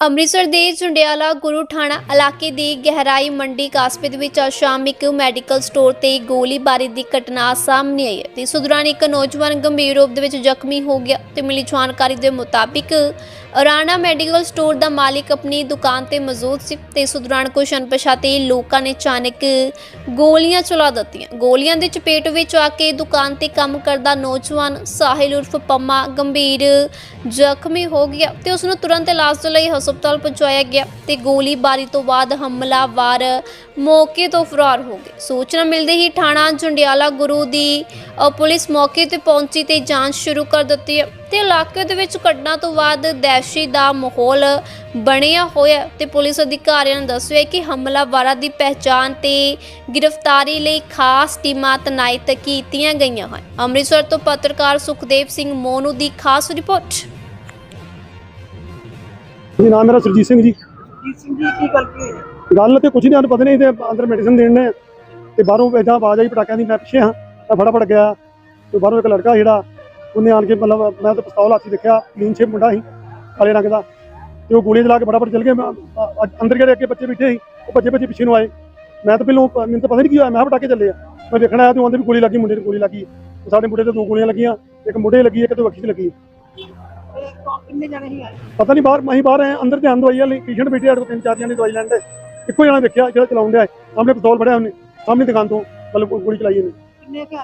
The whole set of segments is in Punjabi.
ਅੰਮ੍ਰਿਤਸਰ ਦੇ ਜੁੰਡਿਆਲਾ ਗੁਰੂ ਠਾਣਾ ਇਲਾਕੇ ਦੀ ਗਹਿਰਾਈ ਮੰਡੀ ਕਾਸਪੇ ਦੇ ਵਿੱਚ ਅੱਜ ਸ਼ਾਮ ਇੱਕ ਮੈਡੀਕਲ ਸਟੋਰ ਤੇ ਗੋਲੀਬਾਰੀ ਦੀ ਘਟਨਾ ਸਾਹਮਣੇ ਆਈ ਹੈ। ਇਸ ਦੌਰਾਨ ਇੱਕ ਨੌਜਵਾਨ ਗੰਭੀਰ ਰੂਪ ਦੇ ਵਿੱਚ ਜ਼ਖਮੀ ਹੋ ਗਿਆ ਤੇ ਮਿਲੀ ਜਾਣਕਾਰੀ ਦੇ ਮੁਤਾਬਿਕ ਰਾਣਾ ਮੈਡੀਕਲ ਸਟੋਰ ਦਾ ਮਾਲਿਕ ਆਪਣੀ ਦੁਕਾਨ ਤੇ ਮੌਜੂਦ ਸੀ ਤੇ ਇਸ ਦੌਰਾਨ ਕੁਝ ਅਣਪਛਾਤੇ ਲੋਕਾਂ ਨੇ ਅਚਾਨਕ ਗੋਲੀਆਂ ਚਲਾ ਦਿੱਤੀਆਂ। ਗੋਲੀਆਂ ਦੇ ਚਪੇਟ ਵਿੱਚ ਆ ਕੇ ਦੁਕਾਨ ਤੇ ਕੰਮ ਕਰਦਾ ਨੌਜਵਾਨ ਸਾਹਿਲ ਉਰਫ ਪੰਮਾ ਗੰਭੀਰ ਜ਼ਖਮੀ ਹੋ ਗਿਆ ਤੇ ਉਸ ਨੂੰ ਤੁਰੰਤ ਇਲਾਜ ਦੇ ਲਈ ਹਸਪਤਾਲ ਪਹੁੰਚਾਇਆ ਗਿਆ ਤੇ ਗੋਲੀਬਾਰੀ ਤੋਂ ਬਾਅਦ ਹਮਲਾਵਰ ਮੌਕੇ ਤੋਂ ਫਰਾਰ ਹੋ ਗਏ। ਸੂਚਨਾ ਮਿਲਦੇ ਹੀ ਥਾਣਾ ਜੰਡਿਆਲਾ ਗੁਰੂ ਦੀ ਪੁਲਿਸ ਮੌਕੇ ਤੇ ਪਹੁੰਚੀ ਤੇ ਜਾਂਚ ਸ਼ੁਰੂ ਕਰ ਦਿੱਤੀ ਹੈ ਤੇ ਇਲਾਕੇ ਦੇ ਵਿੱਚ ਘਟਨਾ ਤੋਂ ਬਾਅਦ ਦਹਿਸ਼ਤ ਦਾ ਮਾਹੌਲ ਬਣਿਆ ਹੋਇਆ ਤੇ ਪੁਲਿਸ ਅਧਿਕਾਰੀਆਂ ਨੇ ਦੱਸਿਆ ਕਿ ਹਮਲਾਵਰਾਂ ਦੀ ਪਹਿਚਾਣ ਤੇ ਗ੍ਰਿਫਤਾਰੀ ਲਈ ਖਾਸ ਟੀਮਾਂ ਤਨਾਇਤ ਕੀਤੀਆਂ ਗਈਆਂ ਹਨ। ਅੰਮ੍ਰਿਤਸਰ ਤੋਂ ਪੱਤਰਕਾਰ ਸੁਖਦੇਵ ਸਿੰਘ ਮੋਨੂ ਦੀ ਖਾਸ ਰਿਪੋਰਟ। ਜੀ ਨਾਮ ਮੇਰਾ ਸੁਰਜੀਤ ਸਿੰਘ ਜੀ। ਜੀਤ ਸਿੰਘ ਜੀ ਕੀ ਗੱਲ ਕੀ ਹੋਈ? ਗੱਲ ਤੇ ਕੁਝ ਨਹੀਂ ਸਾਨੂੰ ਪਤਾ ਨਹੀਂ ਤੇ ਅੰਦਰ ਮੈਡੀਸਨ ਦੇਣ ਨੇ ਤੇ ਬਾਹਰੋਂ ਇਦਾਂ ਆਵਾਜ਼ ਆਈ ਪਟਾਕਿਆਂ ਦੀ ਮੈਂ ਪਿੱਛੇ ਹਾਂ। ਮੈਂ ਫਟਾਫਟ ਗਿਆ ਤੇ ਬਾਹਰੋਂ ਇੱਕ ਲੜਕਾ ਜਿਹੜਾ ਉਹਨੇ ਆਣ ਕੇ ਮਤਲਬ ਮੈਂ ਤਾਂ ਪਿਸਤੌਲ ਹੱਥ ਦੇਖਿਆ ਕਲੀਨ ਸ਼ੇਪ ਮੁੰਡਾ ਸੀ ਕਾਲੇ ਰੰਗ ਦਾ। ਤੇ ਉਹ ਗੋਲੀ ਚਲਾ ਕੇ ਫਟਾਫਟ ਚਲ ਗਏ। ਅੰਦਰ ਜਿਹੜੇ ਅੱਗੇ ਬੱਚੇ ਬੈਠੇ ਸੀ ਉਹ ਬੱਚੇ ਬੱਚੇ ਪਿੱਛੇ ਨੂੰ ਆਏ। ਮੈਂ ਤਾਂ ਪਹਿਲੋਂ ਮੈਨੂੰ ਤਾਂ ਪਤਾ ਨਹੀਂ ਕੀ ਹੋਇਆ ਮੈਂ ਕਿਹਾ ਪਟਾਕੇ ਚੱਲੇ ਆ। ਮੈਂ ਵੇਖਣ ਆਇਆ ਤੇ ਉਹਦੇ ਵੀ ਗੋਲੀ ਲੱਗੀ ਮੁੰਡੇ ਨੂੰ ਗੋਲੀ ਲੱਗੀ। ਤੇ ਸਾਡੇ ਮੁੰਡੇ ਤੇ ਦੋ ਗੋਲੀਆਂ ਲੱਗੀਆਂ ਇੱਕ ਮੁੰਡੇ ਲੱਗੀ ਇੱਕ ਤੇ ਵੱਖੀ 'ਚ ਲੱਗੀ। ਕਿੰਨੇ ਜਣੇ ਸੀ ਆਏ ਪਤਾ ਨਹੀਂ ਬਾਹਰ ਅਸੀਂ ਬਾਹਰ ਆਏ ਹਾਂ, ਅੰਦਰ ਧਿਆਨ ਦਵਾਈ ਵਾਲੀ ਪੇਸ਼ੈਂਟ ਬੈਠੇ ਆ ਤਿੰਨ ਚਾਰ ਜਣੇ ਦਵਾਈ ਲੈਣ ਦੇ। ਇੱਕੋ ਜਣਾ ਵੇਖਿਆ ਜਿਹੜਾ ਚਲਾਉਣ ਡਿਆ ਹੈ। ਸਾਹਮਣੇ ਪਿਸਤੌਲ ਫੜਿਆ ਉਹਨੇ ਸਾਹਮਣੇ ਦੁਕਾਨ ਤੋਂ ਮਤਲਬ ਗੋਲੀ ਚਲਾਈ ਉਹਨੇ। ਕਿੰਨੇ ਦੇ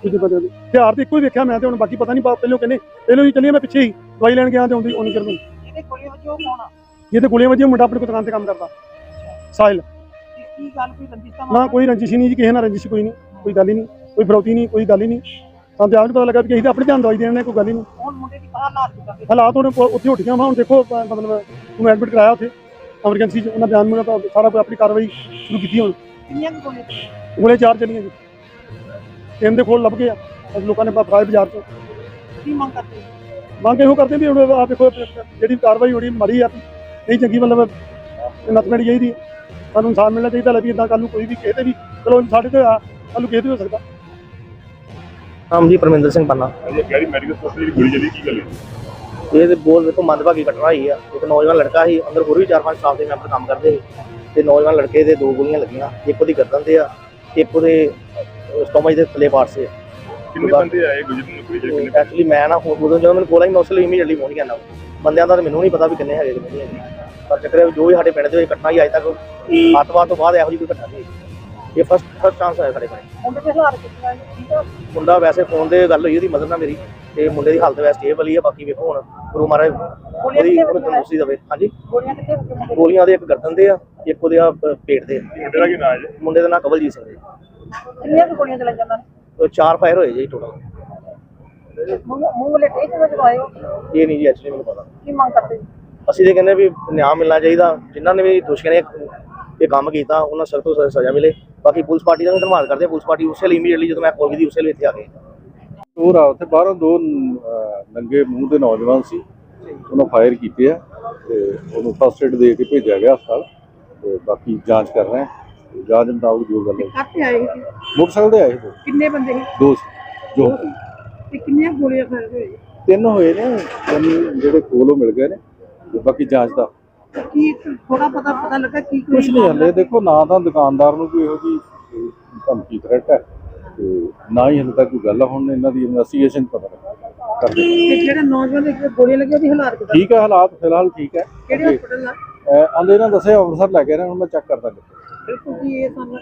ਹਥਿਆਰ ਤੇ ਇੱਕੋ ਹੀ ਦੇਖਿਆ ਮੈਂ ਤੇ ਹੁਣ ਬਾਕੀ ਪਤਾ ਨਹੀਂ ਪਹਿਲੋਂ ਕਹਿੰਦੇ ਪਹਿਲੋਂ ਹੀ ਚੱਲੀਏ ਮੈਂ ਪਿੱਛੇ ਹੀ ਦਵਾਈ ਲੈਣ ਗਿਆ ਤੇ ਆਉਂਦੀ ਉਹਨੀ ਕਰਨ ਇਹਦੇ ਗੋਲੀਆਂ ਵਜੋਂ ਕੌਣ ਆ? ਇਹ ਤੇ ਗੋਲੀਆਂ ਵੱਜੀਆਂ ਮੁੰਡਾ ਆਪਣੀ ਦੁਕਾਨ ਤੇ ਕੰਮ ਕਰਦਾ। ਸਾਹਿਲ ਕੀ- ਗੱਲ ਕੋਈ ਰੰਜਿਸ਼ ਦਾ ਨਾ? ਕੋਈ ਰੰਜਿਸ਼ ਨਹੀਂ ਜੀ ਕਿਸੇ ਨਾਲ ਰੰਜਿਸ਼ ਕੋਈ ਨਹੀਂ ਕੋਈ ਗੱਲ ਹੀ ਨਹੀਂ ਕੋਈ ਫਰੌਤੀ ਨਹੀਂ ਕੋਈ ਗੱਲ ਹੀ ਨਹੀਂ। ਸਾਨੂੰ ਤੇ ਆਪ ਨਹੀਂ ਪਤਾ ਲੱਗਾ ਕਿ ਅਸੀਂ ਤਾਂ ਆਪਣੇ ਧਿਆਨ ਦਵਾਈ ਦੇਣ ਨੇ ਕੋਈ ਗੱਲ ਹੀ ਨਹੀਂ। ਹੁਣ ਮੁੰਡੇ ਦੀ ਕਿਦਾਂ ਹਾਲਾਤ ਹੁਣ ਉੱਥੇ ਉੱਠ ਗਿਆ ਮੈਂ ਹੁਣ ਦੇਖੋ ਮਤਲਬ ਉਹਨੂੰ ਐਡਮਿਟ ਕਰਾਇਆ ਉੱਥੇ। ਐਮਰਜੈਂਸੀ ਚ ਉਹਨਾਂ ਬਿਆਨ ਮੁਗਾ ਸਾਰਾ ਕੋਈ ਆਪਣੀ ਕਾਰਵਾਈ ਸ਼ੁਰੂ ਕੀਤੀ ਹੁਣ। ਕਿੰਨੀਆਂ ਗੋਲੀਆਂ? ਗੋਲੇ ਚਾਰ ਚੱਲੀਆਂ ਜੀ। ਤਿੰਨ ਦੇ ਖੋਲ ਲੱਭ ਗਏ ਆ। ਲੋਕਾਂ ਨੇ ਫਰਾਈ ਬਾਜ਼ਾਰ ਚ ਕੀ ਮੰਗ ਕਰਦੇ ਹੋ? ਮੰਗ ਇਹੋ ਕਰਦੇ ਵੀ ਹੁਣ ਆ ਦੇਖੋ ਜਿਹੜੀ ਕਾਰਵਾਈ ਹੋਣੀ ਮਾੜੀ ਆ ਨਹੀਂ ਚੰਗੀ ਮਤਲਬ ਨੱਥਣੀ ਚਾਹੀਦੀ ਹੈ। ਸਾਨੂੰ ਇਨਸਾਨ ਮਿਲਣਾ ਚਾਹੀਦਾ ਲੈ ਵੀ ਇਦਾਂ ਕੱਲ ਨੂੰ ਕੋਈ ਵੀ ਕਿਸੇ ਤੇ ਵੀ ਚਲੋ ਸਾਡੇ ਤੇ ਆ ਕੱਲ ਨੂੰ ਕਿਸੇ ਤੇ ਵੀ ਹੋ ਸਕਦਾ। ਨਾਮ ਜੀ ਪਰਮਿੰਦਰ ਸਿੰਘ ਪੰਨਾ। ਕਹਿ ਰਹੀ ਮੈਡੀਕਲ ਸਟੋਰ ਦੀ ਜਿਹੜੀ ਗੋਲੀ ਚੱਲੀ ਕੀ ਗੱਲ ਹੈ? ਇਹ ਤੇ ਬਹੁਤ ਦੇਖੋ ਮੰਦਭਾਗੀ ਘਟਨਾ ਹੋਈ ਆ। ਇੱਕ ਨੌਜਵਾਨ ਲੜਕਾ ਸੀ ਅੰਦਰ ਹੋਰ ਵੀ ਚਾਰ ਪੰਜ ਸਟਾਫ ਦੇ ਮੈਂਬਰ ਕੰਮ ਕਰਦੇ ਸੀ। ਤੇ ਨੌਜਵਾਨ ਲੜਕੇ ਦੇ ਦੋ ਗੋਲੀਆਂ ਲੱਗੀਆਂ ਇੱਕ ਉਹਦੀ ਗਰਦਨ ਤੇ ਆ ਇੱਕ ਉਹਦੇ ਸਟੋਮਚ ਦੇ ਥੱਲੇ ਪਾਰਟ ਸੇ। ਕਿੰਨੇ ਬੰਦੇ ਆਏ ਗੁਜਰ ਨੂੰ ਗੋਲੀ ਚੱਲੀ ਕਿੰਨੇ ਐਕਚੁਅਲੀ ਮੈਂ ਨਾ ਹੁਣ ਉਦੋਂ ਜਦੋਂ ਮੈਨੂੰ ਕੋਲ ਆਈ ਮੈਂ ਉਸ ਲਈ ਇਮੀਡੀਏਟਲੀ ਫੋਨ ਕਰਨਾ ਬੰਦਿਆਂ ਦਾ ਤਾਂ ਮੈਨੂੰ ਨਹੀਂ ਪਤਾ ਵੀ ਕਿੰਨੇ ਹੈਗੇ ਕਿੰਨੇ ਨਹੀਂ। ਪਰ ਚੱਕਰ ਜੋ ਵੀ ਸਾਡੇ ਪਿੰਡ ਦੇ ਵਿੱਚ ਘਟਨਾ ਹੀ ਅਜੇ ਤੱਕ ਅੱਤਵਾਦ ਤੋਂ ਬਾਅਦ ਇਹੋ ਜਿਹੀ ਕੋਈ ਘਟਨਾ ਨਹੀਂ। ਇਹ ਫਸਟ ਫਸਟ ਚਾਂਸ ਹੋਇਆ ਸਾਡੇ ਕੋਲ। ਮੁੰਡੇ ਦੇ ਹਾਲਾਤ ਕਿੰਨਾ ਠੀਕ ਆ? ਮੁੰਡਾ ਵੈਸੇ ਫੋਨ ਤੇ ਗੱਲ ਹੋਈ ਉਹਦੀ ਮਦਰ ਨਾਲ ਮੇਰੀ ਤੇ ਮੁੰਡੇ ਦੀ ਹਾਲਤ ਵੈਸੇ ਸਟੇਬਲ ਹੀ ਆ ਬਾਕੀ ਵੇਖੋ ਹੁਣ। ਗੁਰੂ ਮਹਾਰਾਜ ਉਹਦੀ ਤੰਦਰੁਸਤੀ ਦੇਵੇ। ਹਾਂਜੀ? ਗੋਲੀਆਂ ਦੇ ਇੱਕ ਗਰਦਨ ਦੇ ਆ ਇੱਕ ਉਹਦੇ ਆ ਪੇਟ ਦੇ। ਮੁੰਡੇ ਦਾ ਕੀ ਨਾਂ ਹੈ ਜੀ? ਮੁੰਡੇ ਦਾ ਨਾਂ ਕਵਲਜੀਤ ਸਿੰਘ ਹੈ? ਕਿੰਨੀਆਂ ਕੁ ਗੋਲੀਆਂ ਚਲਾਈਆਂ ਉਹਨਾਂ ਉਹ ਚਾਰ ਫਾਇਰ ਹੋਏ ਜੀ ਟੋਟਲ ਨੇ ਮੂੰਹ ਮੂੰਹ ਵਾਲੇ ਟੇਕ ਵਿੱਚ ਆਏ ਹੋ ਇਹ ਨਹੀਂ ਜੀ ਐਕਚੁਅਲੀ ਮੈਨੂੰ ਪਤਾ। ਕੀ ਮੰਗ ਕਰਦੇ ਜੀ? ਅਸੀਂ ਤੇ ਕਹਿੰਦੇ ਵੀ ਨਿਆਂ ਮਿਲਣਾ ਚਾਹੀਦਾ। ਜਿਨ੍ਹਾਂ ਨੇ ਵੀ ਦੋਸ਼ੀਆਂ ਨੇ ਇਹ ਕੰਮ ਕੀਤਾ ਉਹਨਾਂ ਸਖਤ ਤੋਂ ਸਖਤ ਸਜ਼ਾ ਮਿਲੇ। ਬਾਕੀ ਪੁਲਿਸ ਪਾਰਟੀ ਦਾ ਵੀ ਧੰਨਵਾਦ ਕਰਦੇ ਹਾਂ। ਪੁਲਿਸ ਪਾਰਟੀ ਉਸੇ ਲਈ ਇਮੀਡੀਏਟਲੀ ਜਦੋਂ ਮੈਂ ਕਾਲ ਕੀਤੀ ਉਸੇ ਲਈ ਇੱਥੇ ਆ ਗਏ। ਹੋਰ ਆ ਉੱਥੇ ਬਾਹਰੋਂ ਦੋ ਅਹ, ਨੰਗੇ ਮੂੰਹ ਦੇ ਨੌਜਵਾਨ ਸੀ। ਉਹਨਾਂ ਫਾਇਰ ਕੀਤੇ ਆ ਤੇ ਉਹਨੂੰ ਫਸਟ ਏਡ ਦੇ ਕੇ ਭੇਜਿਆ ਗਿਆ ਹਸਪਤਾਲ। ਤੇ ਬਾਕੀ ਜਾਂਚ ਕਰ ਰਹੇ ਆ ਜਾਂਚ ਮੁਤਾਬਕ ਜੋ ਗੱਲ ਹੈ। ਕਾਹਤੇ ਆਏ ਸੀ? ਮੋਟਰਸਾਈਕਲ ਤੇ ਆਏ ਦੋ ਕਿੰਨੇ ਬੰਦੇ ਸੀ? ਦੋ ਸੀ, ਜੋ ਤੇ ਕਿੰਨੀਆਂ ਗੋਲੀਆਂ ਫਾਇਰ ਹੋਏ? ਤਿੰਨ ਹੋਏ ਨੇ ਤਿੰਨ ਜਿਹੜੇ ਕੋਲੋਂ ਮਿਲ ਗਏ ਨੇ ਤੇ ਬਾਕੀ ਜਾਂਚ ਦਾ। ਕੀ ਥੋੜਾ ਪਤਾ ਪਤਾ ਲੱਗਾ ਕੀ ਕੁਝ ਨਹੀਂ ਹਲੇ ਦੇਖੋ ਨਾ ਤਾਂ ਦੁਕਾਨਦਾਰ ਨੂੰ ਕੋਈ ਇਹੋ ਜੀ ਧਮਕੀ ਥ੍ਰੈਟ ਹੈ ਤੇ ਨਾ ਹੀ ਹਲੇ ਤੱਕ ਕੋਈ ਗੱਲ ਆ, ਹੁਣ ਇਹਨਾਂ ਦੀ ਇਨਵੈਸਟੀਗੇਸ਼ਨ ਪਤਾ ਲੱਗਾ। ਕਰਦੇ ਤੇ ਜਿਹੜਾ ਨੌਜਵਾਨ ਦੇ ਗੋਲੀਆਂ ਲੱਗੀਆਂ ਉਹਦੀ ਹਾਲਾਤ ਕਿਦਾਂ? ਠੀਕ ਹੈ ਹਾਲਾਤ ਫਿਲਹਾਲ ਠੀਕ ਹੈ ਕਿਹੜੇ ਹਸਪਤਾਲ ਆ ਆਂਦੇ ਇਹਨਾਂ ਦੱਸਿਆ ਅੰਮ੍ਰਿਤਸਰ ਲੈ ਕੇ ਰਹੇ ਹੁਣ ਮੈਂ ਚੈੱਕ ਕਰਦਾ ਬਿਲਕੁਲ ਜੀ ਇਹ ਸਾਨੂੰ